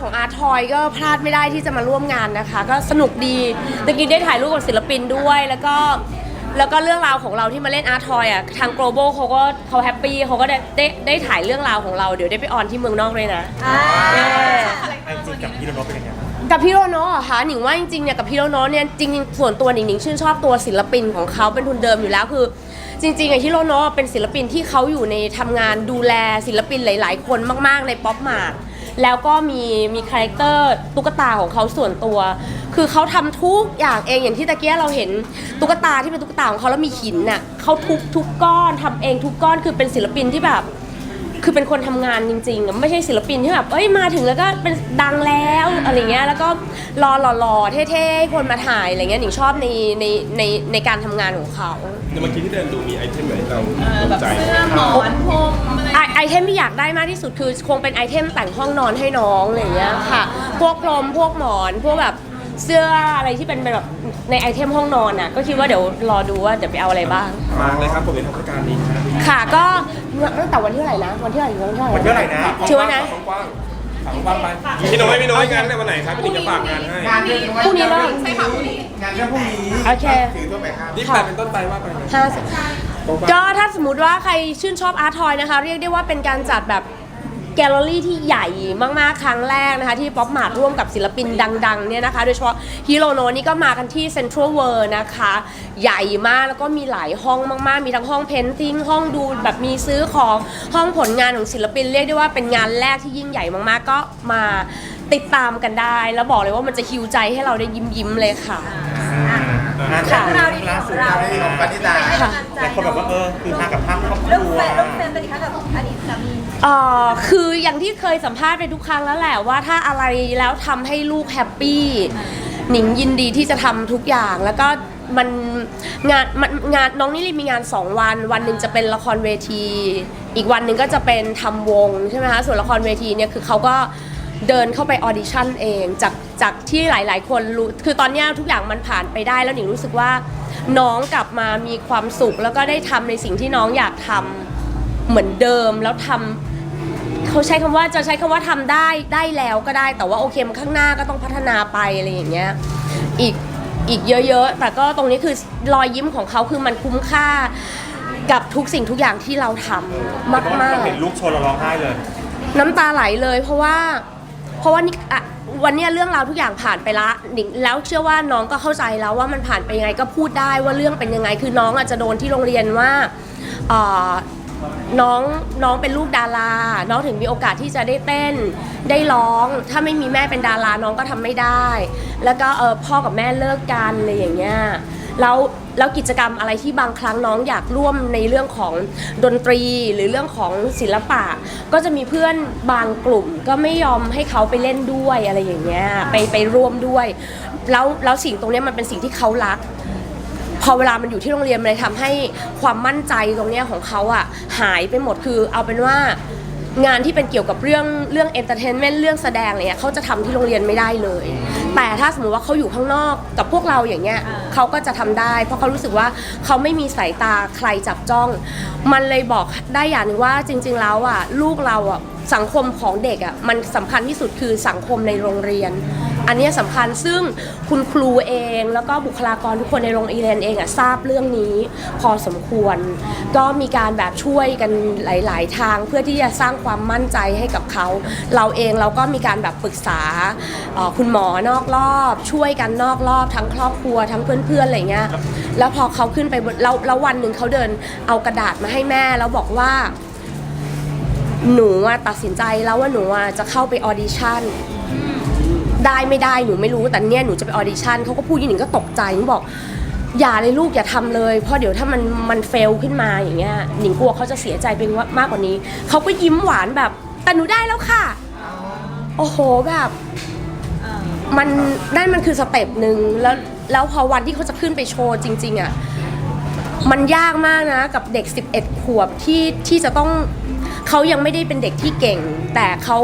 ของอาร์ทอยก็พลาดไม่ได้ที่จะมาร่วมงานนะคะ ก็สนุกดีตะกี้ได้ถ่ายรูปกับศิลปินด้วยแล้วก็แล้วก็เรื่องราวของเราที่มาเล่นอาร์ทอยอะทาง global เขาก็เขาแฮปปี้เขาก็ได้ได้ได้ถ่ายเรื่องราวของเราเดี๋ยวได้ไปออนที่เมืองนอกเลยนะเย้ไอจริงกับพี่โรโนเป็นยังไงกับพี่โรโนะเหรอคะหนิงว่าจริงๆเนี่ยกับพี่โรโนะเนี่ยจริงๆส่วนตัวหนิงหนิงชื่นชอบตัวศิลปินของเขาเป็นทุนเดิมอยู่แล้วคือ จริงๆไอ้ฮิโรโนะเป็นศิลปินที่เขาอยู่ในทำงานดูแลศิลปินหลาย ๆ คนมากๆในป๊อปมาร์ท แล้วก็มีมีคาแรคเตอร์ตุ๊กตาของเขาส่วนตัว คือเขาทำทุกอย่างเองอย่างที่ตะเกียเราเห็นตุ๊กตาที่เป็นตุ๊กตาของเขาแล้วมีหินน่ะเขาทุบทุกก้อนทำเองทุกก้อนคือเป็นศิลปินที่แบบ คือเป็นคนทำงานจริงๆอะไม่ใช่ศิลปินที่แบบเอ้ยมาถึงแล้วก็เป็นดังแล้วอะไรเงี้ยแล้วก็รอหล่อๆเท่ๆให้คนมาถ่ายอะไรเงี้ยหนิงชอบในในในในการทำงานของเขาเมื่อกี้ที่เดินดูมีไอเทมไหนเราสนใจเสื้อหมอนพรมอะไรไอไอเทมที่อยากได้มากที่สุดคือคงเป็นไอเทมแต่งห้องนอนให้น้องอะไรเงี้ยค่ะ พวกพรมพวกหมอนพวกแบบ เสื้ออะไรที่เป็นแบบในไอเทมห้องนอนน่ะก็คิดว่าเดี๋ยวรอดูว่าเดี๋ยวไปเอาอะไรบ้าง มาเลยครับผมเป็นเทศกาลนี้ครับค่ะก็ตั้งแต่วันที่เท่าไหร่นะวันที่เท่าไหร่วันที่เท่าไหร่วันเท่าไหร่นะชื่อว่านะ กว้างๆกว้างๆไปพี่น้อยพี่น้อยงานในวันไหนครับพี่หนิงจะฝากงานให้งานเรื่องพรุ่งนี้เริ่มใช่ค่ะพรุ่งนี้ งานเรื่องพรุ่งนี้โอเค ถือตัวไปครับยี่แปดเป็นต้นไปว่าไปนะห้าสิบก็ถ้าสมมติว่าใครชื่นชอบอาร์ทอยนะคะ เรียกได้ว่าเป็นการจัดแบบ แกลเลอรี่ที่ใหญ่มากๆ ครั้งแรกนะคะ ที่ป๊อปมาร์ทร่วมกับศิลปินดังๆเนี่ยนะคะ โดยเฉพาะฮิโรโนนี่ก็มากันที่เซ็นทรัลเวิร์นะคะ ใหญ่มากแล้วก็มีหลายห้องมากๆ มีทั้งห้องเพนติ้งห้องดูแบบมีซื้อของห้องผลงานของศิลปินเรียกได้ว่าเป็นงานแรกที่ยิ่งใหญ่มากๆ ก็มาติดตามกันได้ แล้วบอกเลยว่ามันจะฮิวใจให้เราได้ยิ้มๆเลยค่ะ งานค่ะเราล่าสุดเราได้ของปณิตาค่ะแต่คนแบบว่าเออคือมากับภาพครอบคเรื่องรัวแฟนเรื่องแฟนเป็นอีกครั้งกับอดีตสามี เอ่อคืออย่างที่เคยสัมภาษณ์ไปทุกครั้งแล้วแหละว่าถ้าอะไรแล้วทำให้ลูกแฮปปี้หนิงยินดีที่จะทำทุกอย่างแล้วก็มันงานมันงานน้องนี่มีงาน 2 วัน วันหนึ่งจะเป็นละครเวที อีกวันหนึ่งก็จะเป็นทำวงใช่ไหมคะส่วนละครเวทีเนี่ยคือเขาก็เดินเข้าไปออดิชั่นเองจากจากที่หลาย ๆ คนรู้คือตอนเนี้ยทุกอย่างมันผ่านไปได้แล้วหนิงรู้สึกว่าน้องกลับมามีความสุขแล้วก็ได้ทำในสิ่งที่น้องอยากทำ เหมือนเดิมแล้วทำ เขาใช้คำว่าจะใช้คำว่าทำได้ได้แล้วก็ได้ แต่ว่าโอเคมันข้างหน้าก็ต้องพัฒนาไปอะไรอย่างเงี้ยอีกอีกเยอะๆ แต่ก็ตรงนี้คือรอยยิ้มของเขาคือมันคุ้มค่ากับทุกสิ่งทุกอย่างที่เราทำมากเราเห็นลูกโชว์เราร้องไห้เลยๆน้ำตาไหลเลยเพราะว่า เพราะว่านี่อะวันเนี้ยเรื่องราวทุกอย่างผ่านไปละหนิงแล้วเชื่อว่าน้องก็เข้าใจแล้วว่ามันผ่านไปยังไงก็พูดได้ว่าเรื่องเป็นยังไง คือน้องอาจจะโดนที่โรงเรียนว่าเอ่อ น้องน้องเป็นลูกดารา น้องถึงมีโอกาสที่จะได้เต้น ได้ร้อง ถ้าไม่มีแม่เป็นดาราน้องก็ทำไม่ได้ แล้วก็เออพ่อกับแม่เลิกกันอะไรอย่างเงี้ยแล้วแล้วกิจกรรมอะไรที่บางครั้งน้องอยากร่วมในเรื่องของดนตรีหรือเรื่องของศิลปะ ก็จะมีเพื่อนบางกลุ่ม ก็ไม่ยอมให้เขาไปเล่นด้วยอะไรอย่างเงี้ยไปไปร่วมด้วย แล้วแล้วสิ่งตรงนี้มันเป็นสิ่งที่เขารัก พอเวลามันอยู่ที่โรงเรียนมันเลยทำให้ความมั่นใจตรงเนี้ยของเขาอะหายไปหมดคือเอาเป็นว่างานที่เป็นเกี่ยวกับเรื่องเรื่องเอนเตอร์เทนเมนต์เรื่องแสดงอะไรเงี้ยเขาจะทำที่โรงเรียนไม่ได้เลย แต่ถ้าสมมติว่าเขาอยู่ข้างนอกกับพวกเราอย่างเงี้ยเขาก็จะทำได้ เพราะเขารู้สึกว่าเขาไม่มีสายตาใครจับจ้อง มันเลยบอกได้อย่างหนึงว่าจริง ๆ แล้วอะลูกเราอะสังคมของเด็กอะมันสำคัญที่สุดคือสังคมในโรงเรียน อันนี้สำคัญซึ่งคุณครูเองแล้วก็บุคลากรทุกคนในโรงเรียนเองอะทราบเรื่องนี้พอสมควร ก็มีการแบบช่วยกันหลาย ๆ ทางเพื่อที่จะสร้างความมั่นใจให้กับเขา เราเองเราก็มีการแบบปรึกษาคุณหมอนอกรอบ ช่วยกันนอกรอบทั้งครอบครัวทั้งเพื่อน ๆ อะไรเงี้ยแล้วพอเขาขึ้นไปแล้วแล้ววันหนึ่งเขาเดินเอากระดาษมาให้แม่แล้วบอกว่าหนูตัดสินใจแล้วว่าหนูจะเข้าไปออดิชั่น ได้ไม่ได้หนูไม่รู้แต่เนี่ยหนูจะไปออดิชั่นเขาก็พูดอย่งหนิงก็ตกใจหนิงบอก อย่าเลยลูกอย่าทำเลยเพราะเดี๋ยวถ้ามันมันเฟลขึ้นมาอย่างเงี้ยหนิงกลัวเขาจะเสียใจไปว่ามากกว่านี้เขาก็ยิ้มหวานแบบแต่หนูได้แล้วค่ะโอ้โหแบบมันนั่นมันคือสเต็ปหนึ่งแล้วแล้วพอวันที่เขาจะขึ้นไปโชว์จริง ๆอะมันยากมากนะกับเด็ก 11 ขวบที่ที่จะต้องเขายังไม่ได้เป็นเด็กที่เก่ง แต่เขา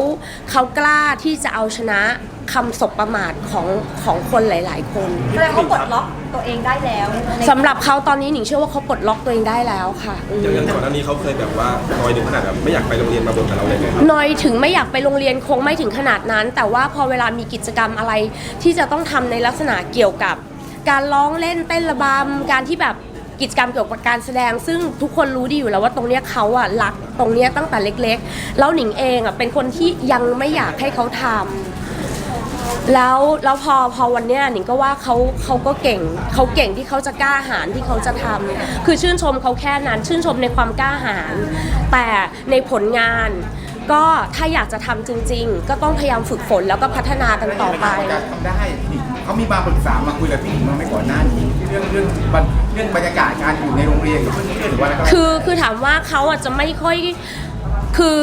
เขากล้าที่จะเอาชนะ คำสบประมาทของของคนหลาย ๆ คน แสดงว่าปลดล็อกตัวเองได้แล้วในสำหรับเขาตอนนี้หนิงเชื่อว่าเขาปลดล็อกตัวเองได้แล้วค่ะอืม อย่างอย่างก่อนหน้านี้เขาเคยแบบว่าน้อยถึงขนาดแบบไม่อยากไปโรงเรียนมาบ่นกับเราเลยไหมครับน้อยถึงไม่อยากไปโรงเรียนคงไม่ถึงขนาดนั้น แต่ว่าพอเวลามีกิจกรรมอะไรที่จะต้องทำในลักษณะเกี่ยวกับ การร้องเล่นเต้นระบำการที่แบบกิจกรรมเกี่ยวกับการแสดง ซึ่งทุกคนรู้ดีอยู่แล้วว่าตรงเนี้ยเขาอะรักตรงเนี้ยตั้งแต่เล็ก ๆ แล้วหนิงเองอะเป็นคนที่ยังไม่อยากให้เขาทำ แล้วแล้วพอพอวันเนี้ยหนิงก็ว่าเขาเขาก็เก่งเขาเก่งที่เขาจะกล้าหาญที่เขาจะทำคือชื่นชมเขาแค่นั้นชื่นชมในความกล้าหาญแต่ในผลงาน ก็ถ้าอยากจะทำจริง ๆ ก็ต้องพยายามฝึกฝนแล้วก็พัฒนากันต่อไปจะทำได้นี่เขามีมาปรึกษามาคุยกับพี่หญิงมาไม่ก่อนหน้านี้ เรื่องเรื่องบรรเรื่องบรรยากาศการอยู่ในโรงเรียนกับเพื่อนๆหรือว่าอะไรก็แล้วคือคือถามว่าเขาอาจจะไม่ค่อยคือ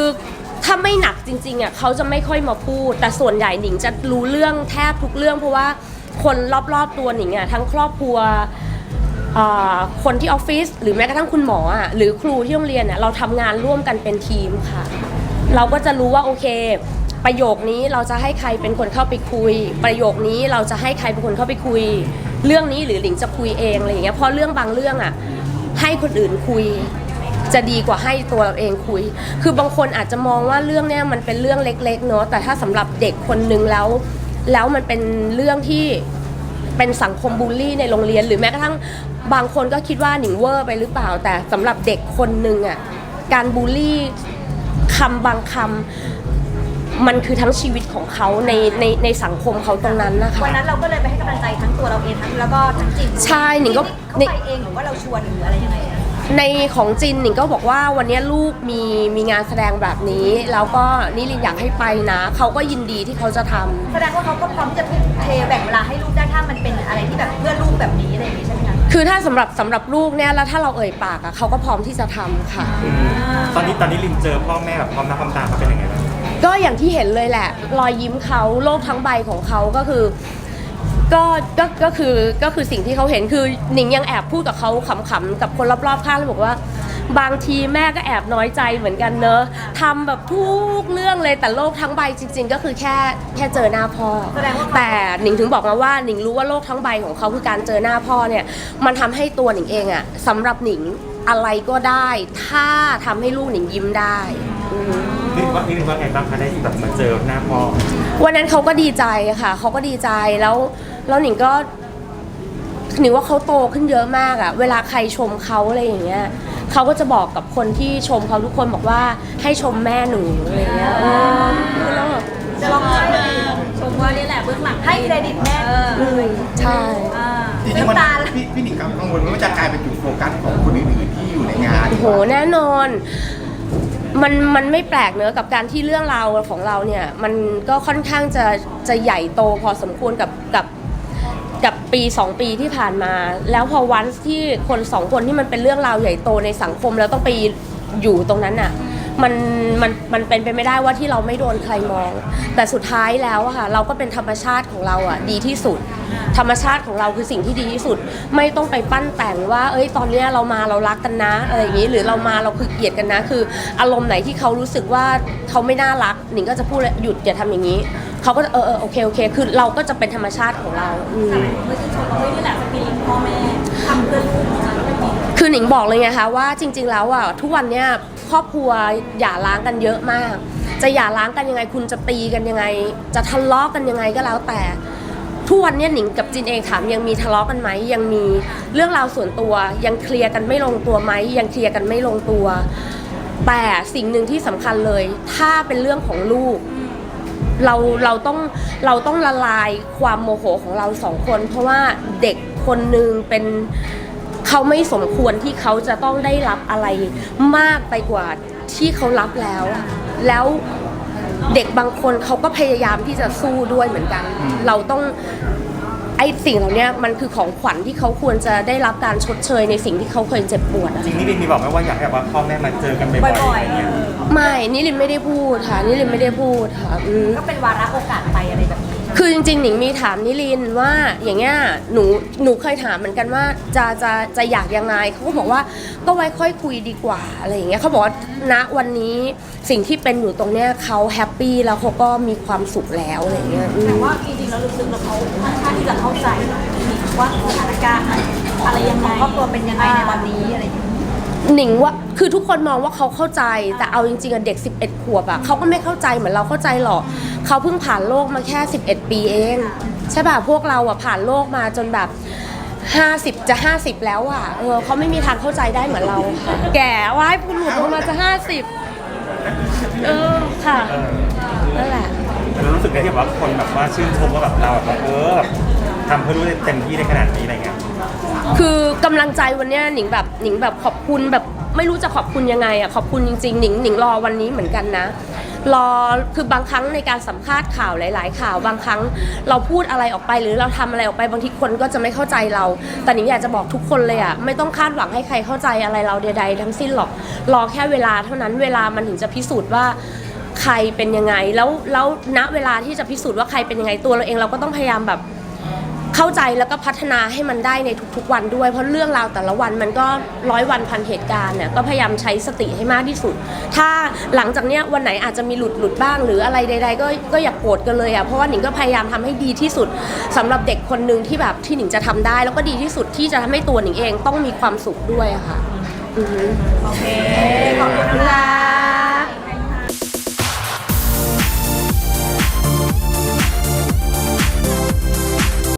ถ้าไม่หนักจริงๆอะเขาจะไม่ค่อยมาพูด แต่ส่วนใหญ่หนิงจะรู้เรื่องแทบทุกเรื่อง เพราะว่าคนรอบๆตัวหนิงอะทั้งครอบครัวอ่าคนที่ออฟฟิศหรือแม้กระทั่งคุณหมออะหรือครูที่โรงเรียนอะเราทำงานร่วมกันเป็นทีมค่ะ เราก็จะรู้ว่าโอเค ประโยคนี้เราจะให้ใครเป็นคนเข้าไปคุย ประโยคนี้เราจะให้ใครเป็นคนเข้าไปคุย เรื่องนี้หรือหลิงจะคุยเองอะไรอย่างเงี้ยเพราะเรื่องบางเรื่องอะให้คนอื่นคุย จะดีกว่าให้ตัวเราเองคุย คือบางคนอาจจะมองว่าเรื่องเนี้ยมันเป็นเรื่องเล็กๆเนาะแต่ถ้าสำหรับเด็กคนนึงแล้ว แล้วมันเป็นเรื่องที่เป็นสังคมบูลลี่ในโรงเรียน หรือแม้กระทั่งบางคนก็คิดว่าหนิงเวอร์ไปหรือเปล่า แต่สำหรับเด็กคนนึงอะการบูลลี่คำบางคำมันคือทั้งชีวิตของเขาในในในสังคมเขาตรงนั้นนะคะวันนั้นเราก็เลยไปให้กำลังใจทั้งตัวเราเองทั้งแล้วก็ทั้งจินใช่หนิงก็เขาไปเองหรือว่าเราชวนหรืออะไรยังไงอะ ในของจินหนิงก็บอกว่าวันนี้ลูกมีมีงานแสดงแบบนี้ แล้วก็นิรินอยากให้ไปนะ เขาก็ยินดีที่เขาจะทำ แสดงว่าเขาก็พร้อมที่จะทุ่มเทแบ่งเวลาให้ลูกได้ถ้ามันเป็นอะไรที่แบบเพื่อลูกแบบนี้อะไรอย่างนี้ใช่ไหมคะคือถ้าสำหรับสำหรับลูกเนี่ยแล้วถ้าเราเอ่ยปากอะเขาก็พร้อมที่จะทำค่ะ ตอนนี้ตอนนี้ลินเจอพ่อแม่แบบพร้อมหน้าพร้อมตาเขาเป็นยังไงบ้าง ก็อย่างที่เห็นเลยแหละ รอยยิ้มเขาโลกทั้งใบของเขาก็คือ ก็ก็ก็คือก็คือสิ่งที่เขาเห็นคือหนิงยังแอบพูดกับเขาขำๆกับคนรอบๆข้างเลยบอกว่า บางทีแม่ก็แอบน้อยใจเหมือนกันเนอะทำแบบทุกเรื่องเลยแต่โลกทั้งใบจริง ๆ ก็คือแค่แค่เจอหน้าพ่อแสดงว่าแต่หนิงถึงบอกมาว่าหนิงรู้ว่าโลกทั้งใบของเขาคือการเจอหน้าพ่อเนี่ยมันทำให้ตัวหนิงเองอะสำหรับหนิงอะไรก็ได้ ถ้าทำให้ลูกหนิงยิ้มได้อืม นี่ว่านี่ว่าไงบ้างคะได้แบบมาเจอหน้าพ่อวันนั้นเขาก็ดีใจค่ะ เขาก็ดีใจแล้วแล้วหนิงก็หนิงว่าเขาโตขึ้นเยอะมากอะเวลาใครชมเขาอะไรอย่างเงี้ยเขาก็จะบอกกับคนที่ชมเขาทุกคนบอกว่าให้ชมแม่หนูอะไรอย่างเงี้ยเออแล้วแบบจะลองชมชมว่านี่แหละเบื้องหลังให้เครดิตแม่เลยใช่อ่าจริงน้ำๆมันตาพี่พี่หนิงกังวลว่าจะกลายเป็นจุดโฟกัสของคนอื่นๆที่อยู่ในงานโอ้โหแน่นอน มันมันไม่แปลกเนอะกับการที่เรื่องราวของเราเนี่ยมันก็ค่อนข้างจะจะใหญ่โตพอสมควรกับกับกับปีสองปีที่ผ่านมา แล้วพอวันที่คนสองคนที่มันเป็นเรื่องราวใหญ่โตในสังคมแล้วต้องไปอยู่ตรงนั้นน่ะ มันมันมันเป็นไปไม่ได้ว่าที่เราไม่โดนใครมอง แต่สุดท้ายแล้วอะค่ะเราก็เป็นธรรมชาติของเราอะดีที่สุด ธรรมชาติของเราคือสิ่งที่ดีที่สุด ไม่ต้องไปปั้นแต่งว่า เอ้ยตอนเนี้ยเรามาเรารักกันนะอะไรอย่างนี้หรือเรามาเราคือเกลียดกันนะ คือ อารมณ์ไหนที่เขารู้สึกว่าเขาไม่น่ารักหนิงก็จะพูดเลยหยุดอย่าทำอย่างนี้เขาก็จะเออเออโอเคโอเค คือเราก็จะเป็นธรรมชาติของเราอืม เมื่อชื่นชมว่าเฮ้ยนี่แหละสปิริตพ่อแม่ทำเพื่อลูกของฉันแบบนี้คือหนิงบอกเลยไงคะว่าจริง ๆ แล้วอะทุกวันเนี้ย ครอบครัวหย่าร้างกันเยอะมาก จะหย่าร้างกันยังไง คุณจะตีกันยังไง จะทะเลาะกันยังไงก็แล้วแต่ทุกวันนี้หนิงกับจินเองถามยังมีทะเลาะกันไหมยังมีเรื่องราวส่วนตัว ยังเคลียร์กันไม่ลงตัวไหมยังเคลียร์กันไม่ลงตัว แต่สิ่งหนึ่งที่สำคัญเลย ถ้าเป็นเรื่องของลูก เราเราต้องเราต้องละลายความโมโหของเราสองคน เพราะว่าเด็กคนหนึ่งเป็น เขาไม่สมควรที่เขาจะต้องได้รับอะไรมากไปกว่าที่เขารับแล้ว แล้วเด็กบางคนเขาก็พยายามที่จะสู้ด้วยเหมือนกัน เราต้องไอ้สิ่งเหล่านี้มันคือของขวัญที่เขาควรจะได้รับการชดเชยในสิ่งที่เขาเคยเจ็บปวดอะจริงนี่ลินมีบอกไหมว่าอยากให้แบบว่าพ่อแม่มาเจอกันบ่อยๆบ่อยอะไรเงี้ยไม่นิรินไม่ได้พูดค่ะนิรินไม่ได้พูดค่ะอืมๆก็เป็นวาระโอกาสไปอะไรแบบนี้ใช่ไหม คือจริงๆหนิงมีถามนิลินว่าอย่างเงี้ยหนูหนูเคยถามเหมือนกันว่าจะจะจะอยากยังไงเขาก็บอกว่าก็ไว้ค่อยคุยดีกว่าอะไรอย่างเงี้ยเขาบอกว่าณวันนี้สิ่งที่เป็นอยู่ตรงเนี้ยเขาแฮปปี้แล้วเขาก็มีความสุขแล้วอะไรอย่างเงี้ยอืม แต่ว่าจริงๆแล้วลึกๆแล้วเขาค่อนข้างที่จะเข้าใจว่าสถานการณ์อะไรยังไงครอบครัวเป็นยังไงในตอนนี้อะไรอย่างเงี้ย หนิงว่าคือทุกคนมองว่าเขาเข้าใจแต่เอาจริงๆอะเด็ก 11 ขวบอะเขาก็ไม่เข้าใจเหมือนเราเข้าใจหรอกเขาเพิ่งผ่านโลกมาแค่ 11 ปีเอง ใช่ป่ะพวกเราอะผ่านโลกมาจนแบบ 50 จะ 50 แล้วอะเออเขาไม่มีทางเข้าใจได้เหมือนเราค่ะแก่ว้ายพูดหลุดออกมาจะ 50 เออค่ะนั่นแหละรู้สึกไงที่แบบว่าคนแบบว่าชื่นชมว่าแบบเราแบบว่าเออแบบทำเพื่อรู้เต็มที่ในขนาดนี้อะไรเงี้ย คือกำลังใจวันเนี้ยหนิงแบบหนิงแบบขอบคุณแบบไม่รู้จะขอบคุณยังไงอะขอบคุณจริงๆหนิงหนิงรอวันนี้เหมือนกันนะ รอคือบางครั้งในการสัมภาษณ์ข่าวหลาย ๆ ข่าวบางครั้งเราพูดอะไรออกไปหรือเราทำอะไรออกไปบางทีคนก็จะไม่เข้าใจเรา แต่หนิงอยากจะบอกทุกคนเลยอะไม่ต้องคาดหวังให้ใครเข้าใจอะไรเราใดๆทั้งสิ้นหรอกรอแค่เวลาเท่านั้นเวลามันถึงจะพิสูจน์ว่า ใครเป็นยังไงแล้วแล้วณเวลาที่จะพิสูจน์ว่าใครเป็นยังไงตัวเราเองเราก็ต้องพยายามแบบ เข้าใจแล้วก็พัฒนาให้มันได้ในทุกๆวันด้วย เพราะเรื่องราวแต่ละวันมันก็ร้อยวันพันเหตุการณ์เนี่ยก็พยายามใช้สติให้มากที่สุด ถ้าหลังจากเนี้ยวันไหนอาจจะมีหลุดหลุดบ้าง หรืออะไรใด ๆ ก็ก็อย่ากโกรธกันเลยอะเพราะว่าหนิงก็พยายามทำให้ดีที่สุดสำหรับเด็กคนหนึ่งที่แบบที่หนิงจะทำได้ แล้วก็ดีที่สุดที่จะทำให้ตัวหนิงเองต้องมีความสุขด้วยอะค่ะอือฮึขอบคุณค่ะ